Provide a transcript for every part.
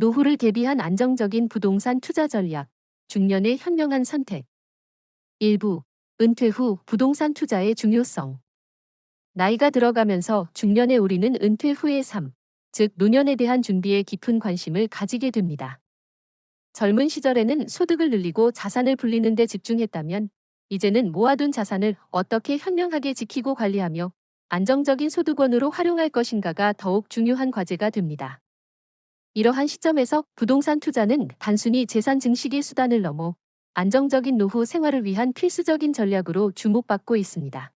노후를 대비한 안정적인 부동산 투자 전략, 중년의 현명한 선택. 일부, 은퇴 후 부동산 투자의 중요성. 나이가 들어가면서 중년의 우리는 은퇴 후의 삶, 즉 노년에 대한 준비에 깊은 관심을 가지게 됩니다. 젊은 시절에는 소득을 늘리고 자산을 불리는 데 집중했다면 이제는 모아둔 자산을 어떻게 현명하게 지키고 관리하며 안정적인 소득원으로 활용할 것인가가 더욱 중요한 과제가 됩니다. 이러한 시점에서 부동산 투자는 단순히 재산 증식의 수단을 넘어 안정적인 노후 생활을 위한 필수적인 전략으로 주목받고 있습니다.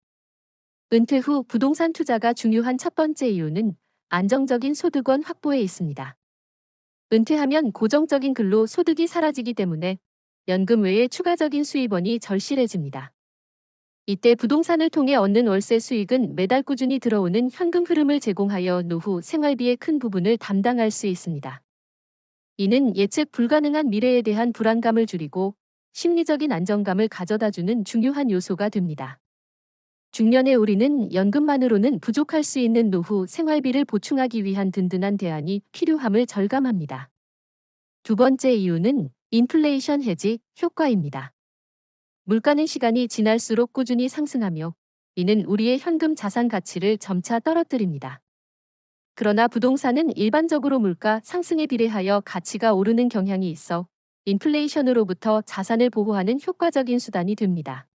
은퇴 후 부동산 투자가 중요한 첫 번째 이유는 안정적인 소득원 확보에 있습니다. 은퇴하면 고정적인 근로 소득이 사라지기 때문에 연금 외에 추가적인 수입원이 절실해집니다. 이때 부동산을 통해 얻는 월세 수익은 매달 꾸준히 들어오는 현금 흐름을 제공하여 노후 생활비의 큰 부분을 담당할 수 있습니다. 이는 예측 불가능한 미래에 대한 불안감을 줄이고 심리적인 안정감을 가져다주는 중요한 요소가 됩니다. 중년의 우리는 연금만으로는 부족할 수 있는 노후 생활비를 보충하기 위한 든든한 대안이 필요함을 절감합니다. 두 번째 이유는 인플레이션 해지 효과입니다. 물가는 시간이 지날수록 꾸준히 상승하며 이는 우리의 현금 자산 가치를 점차 떨어뜨립니다. 그러나 부동산은 일반적으로 물가 상승에 비례하여 가치가 오르는 경향이 있어 인플레이션으로부터 자산을 보호하는 효과적인 수단이 됩니다.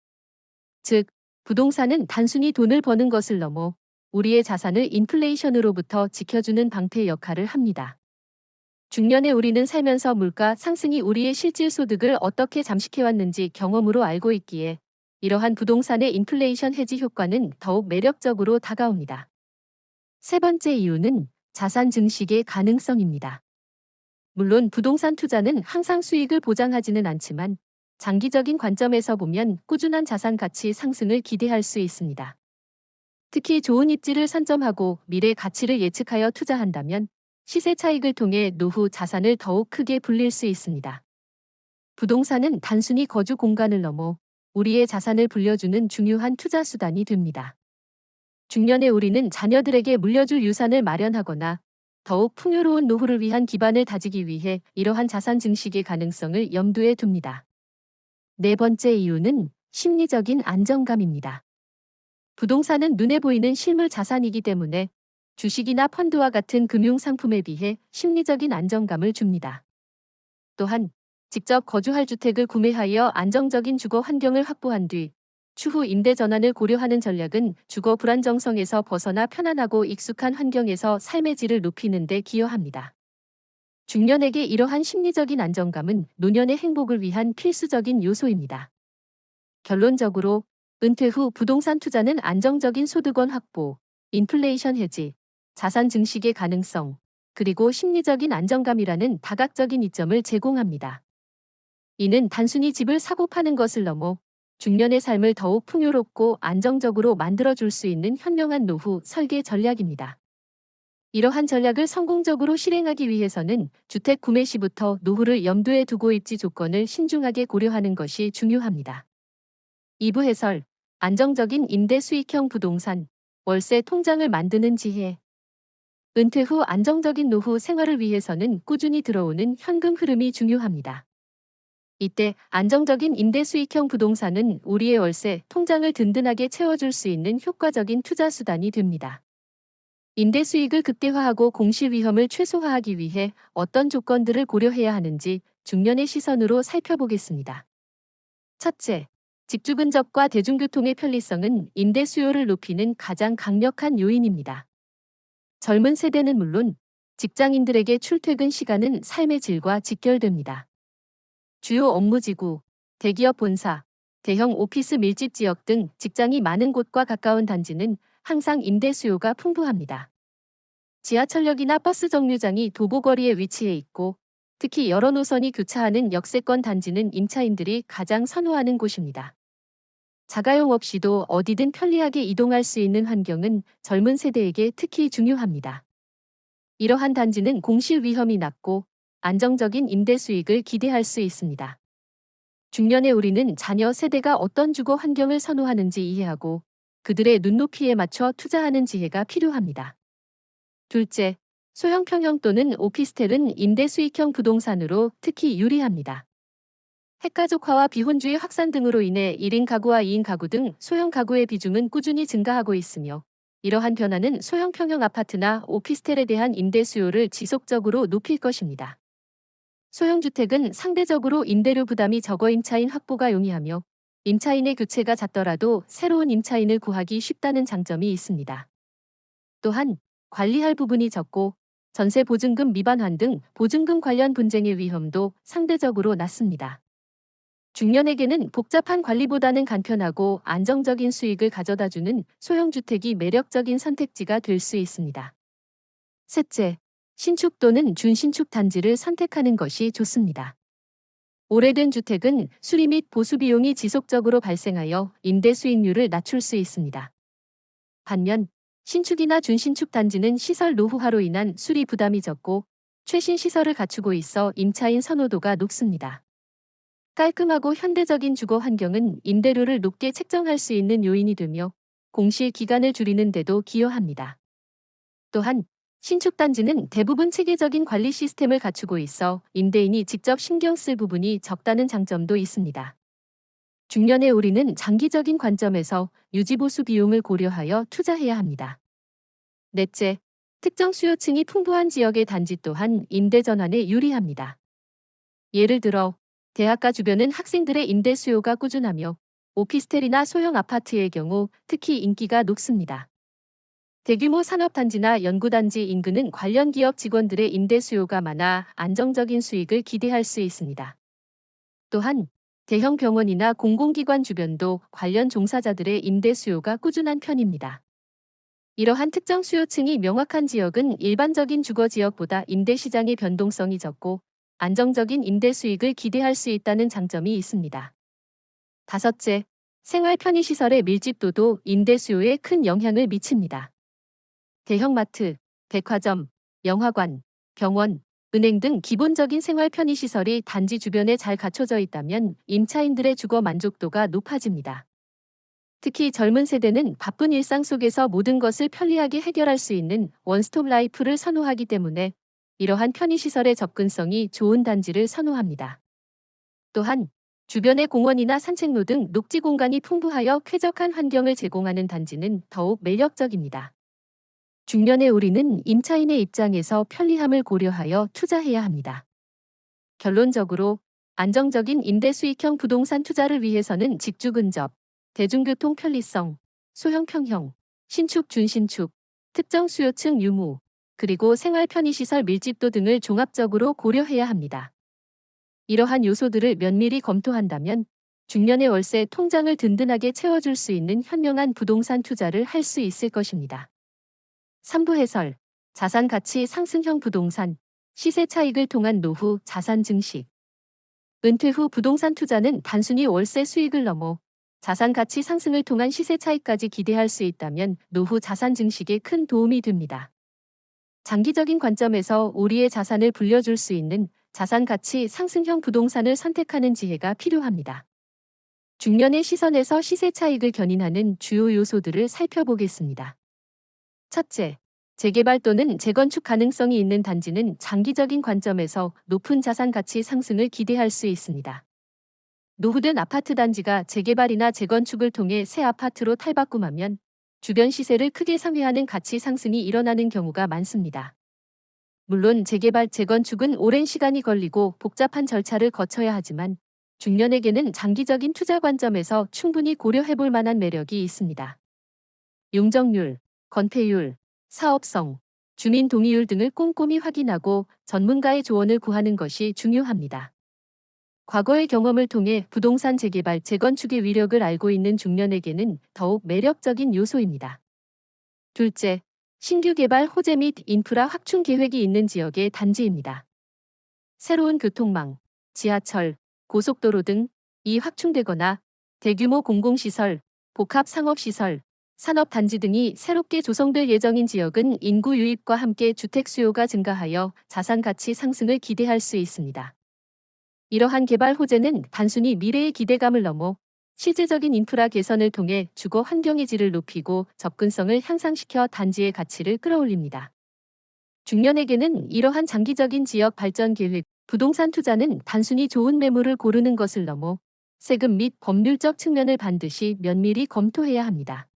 즉, 부동산은 단순히 돈을 버는 것을 넘어 우리의 자산을 인플레이션으로부터 지켜주는 방패 역할을 합니다. 중년의 우리는 살면서 물가 상승이 우리의 실질 소득을 어떻게 잠식해왔는지 경험으로 알고 있기에 이러한 부동산의 인플레이션 해지 효과는 더욱 매력적으로 다가옵니다. 세 번째 이유는 자산 증식의 가능성입니다. 물론 부동산 투자는 항상 수익을 보장하지는 않지만 장기적인 관점에서 보면 꾸준한 자산 가치 상승을 기대할 수 있습니다. 특히 좋은 입지를 선점하고 미래 가치를 예측하여 투자한다면 시세 차익을 통해 노후 자산을 더욱 크게 불릴 수 있습니다. 부동산은 단순히 거주 공간을 넘어 우리의 자산을 불려주는 중요한 투자 수단이 됩니다. 중년의 우리는 자녀들에게 물려줄 유산을 마련하거나 더욱 풍요로운 노후를 위한 기반을 다지기 위해 이러한 자산 증식의 가능성을 염두에 둡니다. 네 번째 이유는 심리적인 안정감입니다. 부동산은 눈에 보이는 실물 자산이기 때문에 주식이나 펀드와 같은 금융 상품에 비해 심리적인 안정감을 줍니다. 또한 직접 거주할 주택을 구매하여 안정적인 주거 환경을 확보한 뒤 추후 임대 전환을 고려하는 전략은 주거 불안정성에서 벗어나 편안하고 익숙한 환경에서 삶의 질을 높이는 데 기여합니다. 중년에게 이러한 심리적인 안정감은 노년의 행복을 위한 필수적인 요소입니다. 결론적으로 은퇴 후 부동산 투자는 안정적인 소득원 확보, 인플레이션 해지, 자산 증식의 가능성, 그리고 심리적인 안정감이라는 다각적인 이점을 제공합니다. 이는 단순히 집을 사고 파는 것을 넘어 중년의 삶을 더욱 풍요롭고 안정적으로 만들어줄 수 있는 현명한 노후 설계 전략입니다. 이러한 전략을 성공적으로 실행하기 위해서는 주택 구매 시부터 노후를 염두에 두고 입지 조건을 신중하게 고려하는 것이 중요합니다. 2부 해설, 안정적인 임대 수익형 부동산, 월세 통장을 만드는 지혜, 은퇴 후 안정적인 노후 생활을 위해서는 꾸준히 들어오는 현금 흐름이 중요합니다. 이때 안정적인 임대 수익형 부동산은 우리의 월세 통장을 든든하게 채워줄 수 있는 효과적인 투자 수단이 됩니다. 임대 수익을 극대화하고 공실 위험을 최소화하기 위해 어떤 조건들을 고려해야 하는지 중년의 시선으로 살펴보겠습니다. 첫째, 직주 근접과 대중교통의 편리성은 임대 수요를 높이는 가장 강력한 요인입니다. 젊은 세대는 물론 직장인들에게 출퇴근 시간은 삶의 질과 직결됩니다. 주요 업무지구, 대기업 본사, 대형 오피스 밀집 지역 등 직장이 많은 곳과 가까운 단지는 항상 임대 수요가 풍부합니다. 지하철역이나 버스 정류장이 도보거리에 위치해 있고 특히 여러 노선이 교차하는 역세권 단지는 임차인들이 가장 선호하는 곳입니다. 자가용 없이도 어디든 편리하게 이동할 수 있는 환경은 젊은 세대에게 특히 중요합니다. 이러한 단지는 공실 위험이 낮고 안정적인 임대 수익을 기대할 수 있습니다. 중년의 우리는 자녀 세대가 어떤 주거 환경을 선호하는지 이해하고 그들의 눈높이에 맞춰 투자하는 지혜가 필요합니다. 둘째, 소형 평형 또는 오피스텔은 임대 수익형 부동산으로 특히 유리합니다. 핵가족화와 비혼주의 확산 등으로 인해 1인 가구와 2인 가구 등 소형 가구의 비중은 꾸준히 증가하고 있으며 이러한 변화는 소형 평형 아파트나 오피스텔에 대한 임대 수요를 지속적으로 높일 것입니다. 소형 주택은 상대적으로 임대료 부담이 적어 임차인 확보가 용이하며 임차인의 교체가 잦더라도 새로운 임차인을 구하기 쉽다는 장점이 있습니다. 또한 관리할 부분이 적고 전세 보증금 미반환 등 보증금 관련 분쟁의 위험도 상대적으로 낮습니다. 중년에게는 복잡한 관리보다는 간편하고 안정적인 수익을 가져다주는 소형주택이 매력적인 선택지가 될 수 있습니다. 셋째, 신축 또는 준신축 단지를 선택하는 것이 좋습니다. 오래된 주택은 수리 및 보수 비용이 지속적으로 발생하여 임대 수익률을 낮출 수 있습니다. 반면 신축이나 준신축 단지는 시설 노후화로 인한 수리 부담이 적고 최신 시설을 갖추고 있어 임차인 선호도가 높습니다. 깔끔하고 현대적인 주거 환경은 임대료를 높게 책정할 수 있는 요인이 되며 공실 기간을 줄이는 데도 기여합니다. 또한 신축 단지는 대부분 체계적인 관리 시스템을 갖추고 있어 임대인이 직접 신경 쓸 부분이 적다는 장점도 있습니다. 중년의 우리는 장기적인 관점에서 유지보수 비용을 고려하여 투자해야 합니다. 넷째, 특정 수요층이 풍부한 지역의 단지 또한 임대 전환에 유리합니다. 예를 들어 대학가 주변은 학생들의 임대 수요가 꾸준하며 오피스텔이나 소형 아파트의 경우 특히 인기가 높습니다. 대규모 산업단지나 연구단지 인근은 관련 기업 직원들의 임대 수요가 많아 안정적인 수익을 기대할 수 있습니다. 또한 대형 병원이나 공공기관 주변도 관련 종사자들의 임대 수요가 꾸준한 편입니다. 이러한 특정 수요층이 명확한 지역은 일반적인 주거 지역보다 임대 시장의 변동성이 적고 안정적인 임대 수익을 기대할 수 있다는 장점이 있습니다. 다섯째, 생활 편의시설의 밀집도도 임대 수요에 큰 영향을 미칩니다. 대형마트, 백화점, 영화관, 병원, 은행 등 기본적인 생활 편의시설이 단지 주변에 잘 갖춰져 있다면 임차인들의 주거 만족도가 높아집니다. 특히 젊은 세대는 바쁜 일상 속에서 모든 것을 편리하게 해결할 수 있는 원스톱 라이프를 선호하기 때문에 이러한 편의시설의 접근성이 좋은 단지를 선호합니다. 또한 주변의 공원이나 산책로 등 녹지 공간이 풍부하여 쾌적한 환경을 제공하는 단지는 더욱 매력적입니다. 중년의 우리는 임차인의 입장에서 편리함을 고려하여 투자해야 합니다. 결론적으로 안정적인 임대 수익형 부동산 투자를 위해서는 직주 근접, 대중교통 편리성, 소형 평형, 신축 준신축, 특정 수요층 유무, 그리고 생활 편의시설 밀집도 등을 종합적으로 고려해야 합니다. 이러한 요소들을 면밀히 검토한다면 중년의 월세 통장을 든든하게 채워줄 수 있는 현명한 부동산 투자를 할 수 있을 것입니다. 3부 해설 자산 가치 상승형 부동산 시세 차익을 통한 노후 자산 증식 은퇴 후 부동산 투자는 단순히 월세 수익을 넘어 자산 가치 상승을 통한 시세 차익까지 기대할 수 있다면 노후 자산 증식에 큰 도움이 됩니다. 장기적인 관점에서 우리의 자산을 불려줄 수 있는 자산 가치 상승형 부동산을 선택하는 지혜가 필요합니다. 중년의 시선에서 시세 차익을 견인하는 주요 요소들을 살펴보겠습니다. 첫째, 재개발 또는 재건축 가능성이 있는 단지는 장기적인 관점에서 높은 자산 가치 상승을 기대할 수 있습니다. 노후된 아파트 단지가 재개발이나 재건축을 통해 새 아파트로 탈바꿈하면 주변 시세를 크게 상회하는 가치 상승이 일어나는 경우가 많습니다. 물론 재개발, 재건축은 오랜 시간이 걸리고 복잡한 절차를 거쳐야 하지만 중년에게는 장기적인 투자 관점에서 충분히 고려해 볼 만한 매력이 있습니다. 용적률, 건폐율, 사업성, 주민 동의율 등을 꼼꼼히 확인하고 전문가의 조언을 구하는 것이 중요합니다. 과거의 경험을 통해 부동산 재개발, 재건축의 위력을 알고 있는 중년에게는 더욱 매력적인 요소입니다. 둘째, 신규 개발 호재 및 인프라 확충 계획이 있는 지역의 단지입니다. 새로운 교통망, 지하철, 고속도로 등 이 확충되거나 대규모 공공시설, 복합 상업시설, 산업단지 등이 새롭게 조성될 예정인 지역은 인구 유입과 함께 주택 수요가 증가하여 자산 가치 상승을 기대할 수 있습니다. 이러한 개발 호재는 단순히 미래의 기대감을 넘어 실제적인 인프라 개선을 통해 주거 환경의 질을 높이고 접근성을 향상시켜 단지의 가치를 끌어올립니다. 중년에게는 이러한 장기적인 지역 발전 계획, 부동산 투자는 단순히 좋은 매물을 고르는 것을 넘어 세금 및 법률적 측면을 반드시 면밀히 검토해야 합니다.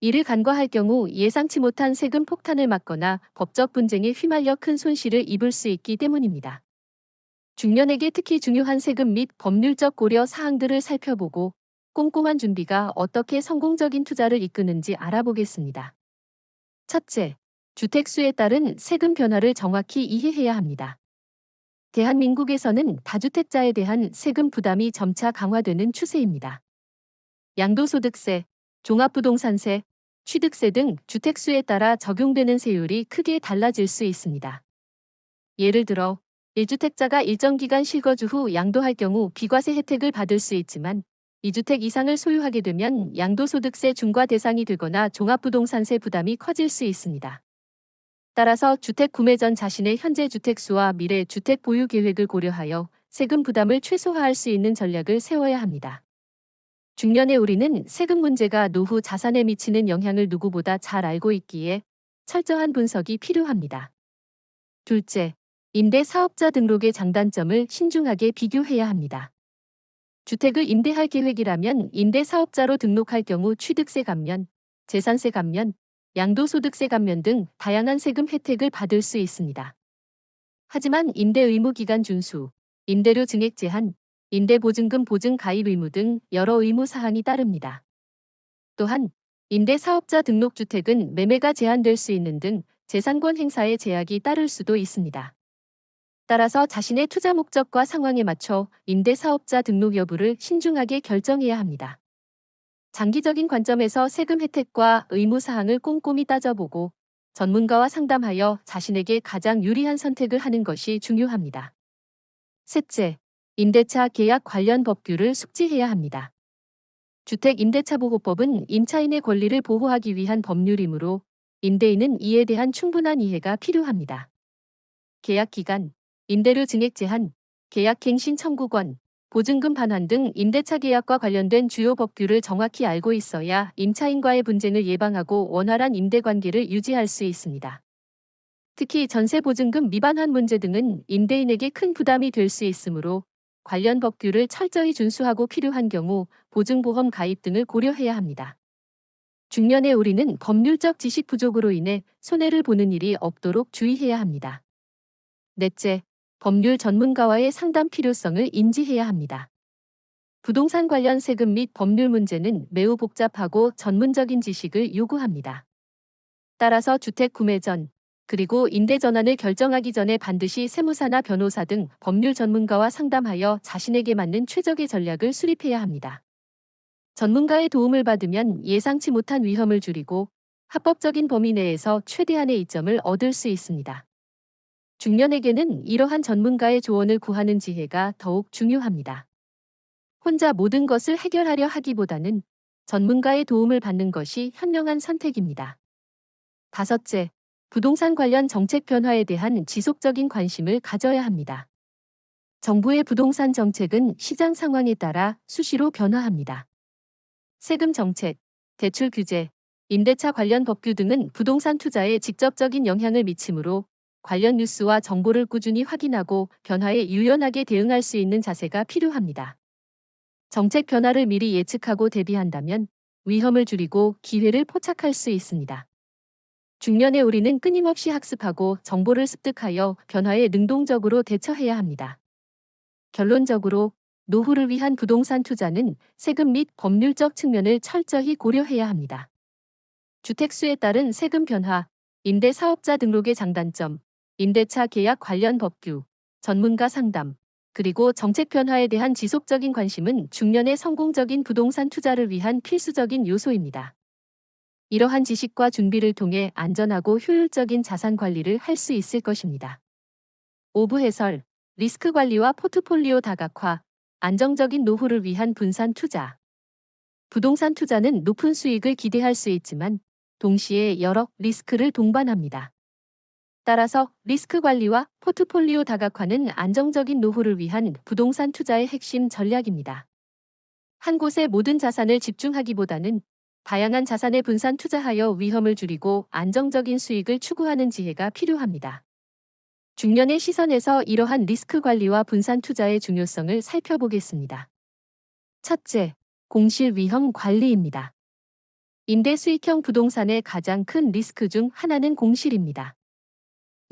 이를 간과할 경우 예상치 못한 세금 폭탄을 맞거나 법적 분쟁에 휘말려 큰 손실을 입을 수 있기 때문입니다. 중년에게 특히 중요한 세금 및 법률적 고려 사항들을 살펴보고 꼼꼼한 준비가 어떻게 성공적인 투자를 이끄는지 알아보겠습니다. 첫째, 주택수에 따른 세금 변화를 정확히 이해해야 합니다. 대한민국에서는 다주택자에 대한 세금 부담이 점차 강화되는 추세입니다. 양도소득세, 종합부동산세, 취득세 등 주택수에 따라 적용되는 세율이 크게 달라질 수 있습니다. 예를 들어 1주택자가 일정 기간 실거주 후 양도할 경우 비과세 혜택을 받을 수 있지만 2주택 이상을 소유하게 되면 양도소득세 중과 대상이 되거나 종합부동산세 부담이 커질 수 있습니다. 따라서 주택 구매 전 자신의 현재 주택수와 미래 주택 보유 계획을 고려하여 세금 부담을 최소화할 수 있는 전략을 세워야 합니다. 중년의 우리는 세금 문제가 노후 자산에 미치는 영향을 누구보다 잘 알고 있기에 철저한 분석이 필요합니다. 둘째, 임대 사업자 등록의 장단점을 신중하게 비교해야 합니다. 주택을 임대할 계획이라면 임대 사업자로 등록할 경우 취득세 감면, 재산세 감면, 양도소득세 감면 등 다양한 세금 혜택을 받을 수 있습니다. 하지만 임대 의무 기간 준수, 임대료 증액 제한, 임대 보증금 보증 가입 의무 등 여러 의무 사항이 따릅니다. 또한 임대 사업자 등록 주택은 매매가 제한될 수 있는 등 재산권 행사에 제약이 따를 수도 있습니다. 따라서 자신의 투자 목적과 상황에 맞춰 임대 사업자 등록 여부를 신중하게 결정해야 합니다. 장기적인 관점에서 세금 혜택과 의무 사항을 꼼꼼히 따져보고 전문가와 상담하여 자신에게 가장 유리한 선택을 하는 것이 중요합니다. 셋째, 임대차 계약 관련 법규를 숙지해야 합니다. 주택 임대차 보호법은 임차인의 권리를 보호하기 위한 법률이므로 임대인은 이에 대한 충분한 이해가 필요합니다. 계약 기간, 임대료 증액 제한, 계약갱신 청구권, 보증금 반환 등 임대차 계약과 관련된 주요 법규를 정확히 알고 있어야 임차인과의 분쟁을 예방하고 원활한 임대 관계를 유지할 수 있습니다. 특히 전세 보증금 미반환 문제 등은 임대인에게 큰 부담이 될 수 있으므로 관련 법규를 철저히 준수하고 필요한 경우 보증보험 가입 등을 고려해야 합니다. 중년의 우리는 법률적 지식 부족으로 인해 손해를 보는 일이 없도록 주의해야 합니다. 넷째, 법률 전문가와의 상담 필요성을 인지해야 합니다. 부동산 관련 세금 및 법률 문제는 매우 복잡하고 전문적인 지식을 요구합니다. 따라서 주택 구매 전, 그리고 임대 전환을 결정하기 전에 반드시 세무사나 변호사 등 법률 전문가와 상담하여 자신에게 맞는 최적의 전략을 수립해야 합니다. 전문가의 도움을 받으면 예상치 못한 위험을 줄이고 합법적인 범위 내에서 최대한의 이점을 얻을 수 있습니다. 중년에게는 이러한 전문가의 조언을 구하는 지혜가 더욱 중요합니다. 혼자 모든 것을 해결하려 하기보다는 전문가의 도움을 받는 것이 현명한 선택입니다. 다섯째, 부동산 관련 정책 변화에 대한 지속적인 관심을 가져야 합니다. 정부의 부동산 정책은 시장 상황에 따라 수시로 변화합니다. 세금 정책, 대출 규제, 임대차 관련 법규 등은 부동산 투자에 직접적인 영향을 미치므로 관련 뉴스와 정보를 꾸준히 확인하고 변화에 유연하게 대응할 수 있는 자세가 필요합니다. 정책 변화를 미리 예측하고 대비한다면 위험을 줄이고 기회를 포착할 수 있습니다. 중년의 우리는 끊임없이 학습하고 정보를 습득하여 변화에 능동적으로 대처해야 합니다. 결론적으로 노후를 위한 부동산 투자는 세금 및 법률적 측면을 철저히 고려해야 합니다. 주택수에 따른 세금 변화, 임대 사업자 등록의 장단점, 임대차 계약 관련 법규, 전문가 상담, 그리고 정책 변화에 대한 지속적인 관심은 중년의 성공적인 부동산 투자를 위한 필수적인 요소입니다. 이러한 지식과 준비를 통해 안전하고 효율적인 자산 관리를 할 수 있을 것입니다. 오부 해설, 리스크 관리와 포트폴리오 다각화, 안정적인 노후를 위한 분산 투자. 부동산 투자는 높은 수익을 기대할 수 있지만 동시에 여러 리스크를 동반합니다. 따라서 리스크 관리와 포트폴리오 다각화는 안정적인 노후를 위한 부동산 투자의 핵심 전략입니다. 한 곳에 모든 자산을 집중하기보다는 다양한 자산에 분산 투자하여 위험을 줄이고 안정적인 수익을 추구하는 지혜가 필요합니다. 중년의 시선에서 이러한 리스크 관리와 분산 투자의 중요성을 살펴보겠습니다. 첫째, 공실 위험 관리입니다. 임대 수익형 부동산의 가장 큰 리스크 중 하나는 공실입니다.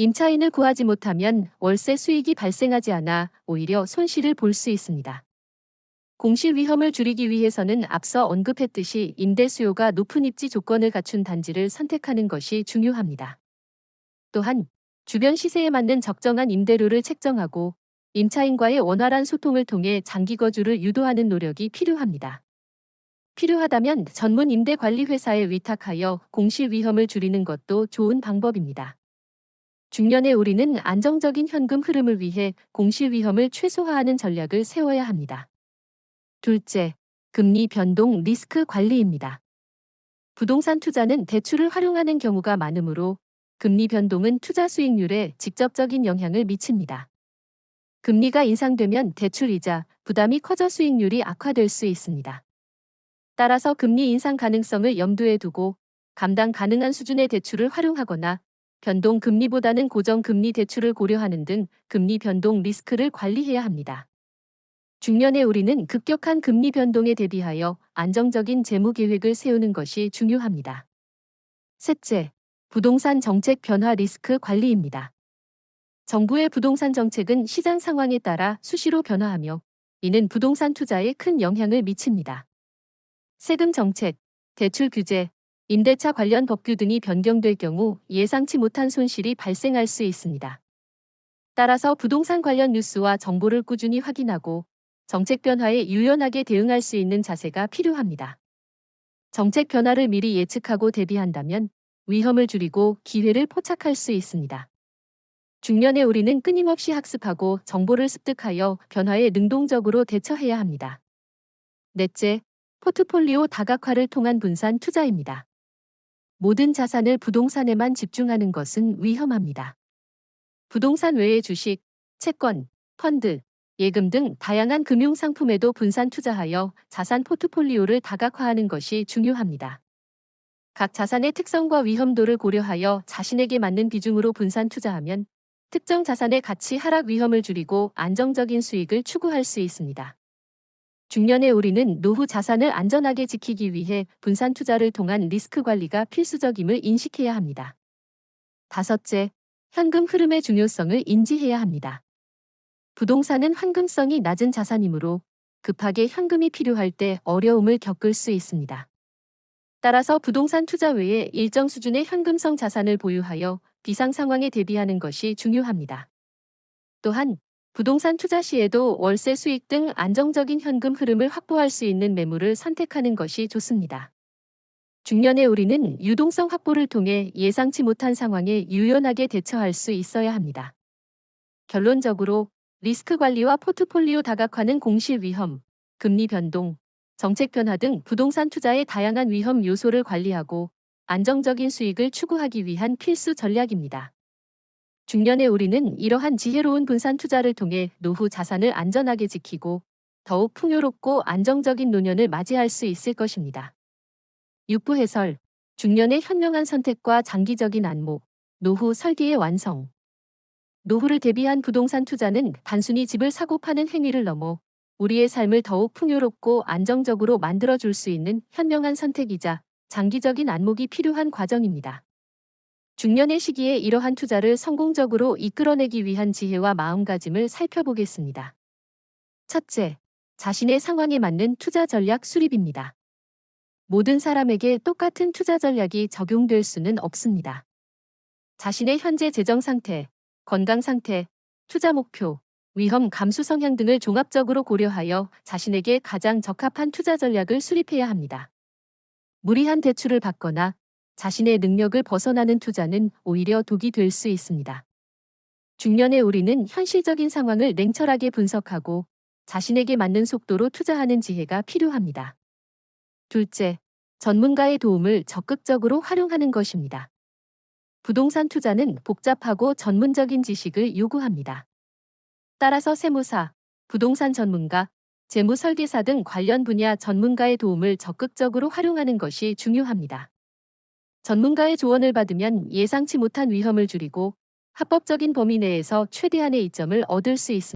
임차인을 구하지 못하면 월세 수익이 발생하지 않아 오히려 손실을 볼 수 있습니다. 공실 위험을 줄이기 위해서는 앞서 언급했듯이 임대 수요가 높은 입지 조건을 갖춘 단지를 선택하는 것이 중요합니다. 또한 주변 시세에 맞는 적정한 임대료를 책정하고 임차인과의 원활한 소통을 통해 장기 거주를 유도하는 노력이 필요합니다. 필요하다면 전문 임대 관리 회사에 위탁하여 공실 위험을 줄이는 것도 좋은 방법입니다. 중년의 우리는 안정적인 현금 흐름을 위해 공실 위험을 최소화하는 전략을 세워야 합니다. 둘째, 금리 변동 리스크 관리입니다. 부동산 투자는 대출을 활용하는 경우가 많으므로 금리 변동은 투자 수익률에 직접적인 영향을 미칩니다. 금리가 인상되면 대출 이자 부담이 커져 수익률이 악화될 수 있습니다. 따라서 금리 인상 가능성을 염두에 두고 감당 가능한 수준의 대출을 활용하거나 변동 금리보다는 고정 금리 대출을 고려하는 등 금리 변동 리스크를 관리해야 합니다. 중년의 우리는 급격한 금리 변동에 대비하여 안정적인 재무 계획을 세우는 것이 중요합니다. 셋째, 부동산 정책 변화 리스크 관리입니다. 정부의 부동산 정책은 시장 상황에 따라 수시로 변화하며 이는 부동산 투자에 큰 영향을 미칩니다. 세금 정책, 대출 규제, 임대차 관련 법규 등이 변경될 경우 예상치 못한 손실이 발생할 수 있습니다. 따라서 부동산 관련 뉴스와 정보를 꾸준히 확인하고 정책 변화에 유연하게 대응할 수 있는 자세가 필요합니다. 정책 변화를 미리 예측하고 대비한다면 위험을 줄이고 기회를 포착할 수 있습니다. 중년의 우리는 끊임없이 학습하고 정보를 습득하여 변화에 능동적으로 대처해야 합니다. 넷째, 포트폴리오 다각화를 통한 분산 투자입니다. 모든 자산을 부동산에만 집중하는 것은 위험합니다. 부동산 외의 주식, 채권, 펀드, 예금 등 다양한 금융 상품에도 분산 투자하여 자산 포트폴리오를 다각화하는 것이 중요합니다. 각 자산의 특성과 위험도를 고려하여 자신에게 맞는 비중으로 분산 투자하면 특정 자산의 가치 하락 위험을 줄이고 안정적인 수익을 추구할 수 있습니다. 중년의 우리는 노후 자산을 안전하게 지키기 위해 분산 투자를 통한 리스크 관리가 필수적임을 인식해야 합니다. 다섯째, 현금 흐름의 중요성을 인지해야 합니다. 부동산은 환금성이 낮은 자산이므로 급하게 현금이 필요할 때 어려움을 겪을 수 있습니다. 따라서 부동산 투자 외에 일정 수준의 현금성 자산을 보유하여 비상 상황에 대비하는 것이 중요합니다. 또한 부동산 투자 시에도 월세 수익 등 안정적인 현금 흐름을 확보할 수 있는 매물을 선택하는 것이 좋습니다. 중년의 우리는 유동성 확보를 통해 예상치 못한 상황에 유연하게 대처할 수 있어야 합니다. 결론적으로 리스크 관리와 포트폴리오 다각화는 공실 위험, 금리 변동, 정책 변화 등 부동산 투자의 다양한 위험 요소를 관리하고 안정적인 수익을 추구하기 위한 필수 전략입니다. 중년의 우리는 이러한 지혜로운 분산 투자를 통해 노후 자산을 안전하게 지키고 더욱 풍요롭고 안정적인 노년을 맞이할 수 있을 것입니다. 6부 해설 중년의 현명한 선택과 장기적인 안목, 노후 설계의 완성 노후를 대비한 부동산 투자는 단순히 집을 사고 파는 행위를 넘어 우리의 삶을 더욱 풍요롭고 안정적으로 만들어줄 수 있는 현명한 선택이자 장기적인 안목이 필요한 과정입니다. 중년의 시기에 이러한 투자를 성공적으로 이끌어내기 위한 지혜와 마음가짐을 살펴보겠습니다. 첫째, 자신의 상황에 맞는 투자 전략 수립입니다. 모든 사람에게 똑같은 투자 전략이 적용될 수는 없습니다. 자신의 현재 재정 상태, 건강 상태, 투자 목표, 위험 감수 성향 등을 종합적으로 고려하여 자신에게 가장 적합한 투자 전략을 수립해야 합니다. 무리한 대출을 받거나 자신의 능력을 벗어나는 투자는 오히려 독이 될 수 있습니다. 중년의 우리는 현실적인 상황을 냉철하게 분석하고 자신에게 맞는 속도로 투자하는 지혜가 필요합니다. 둘째, 전문가의 도움을 적극적으로 활용하는 것입니다. 부동산 투자는 복잡하고 전문적인 지식을 요구합니다. 따라서 세무사, 부동산 전문가, 재무 설계사 등 관련 분야 전문가의 도움을 적극적으로 활용하는 것이 중요합니다. 전문가의 조언을 받으면 예상치 못한 위험을 줄이고 합법적인 범위 내에서 최대한의 이점을 얻을 수 있습니다.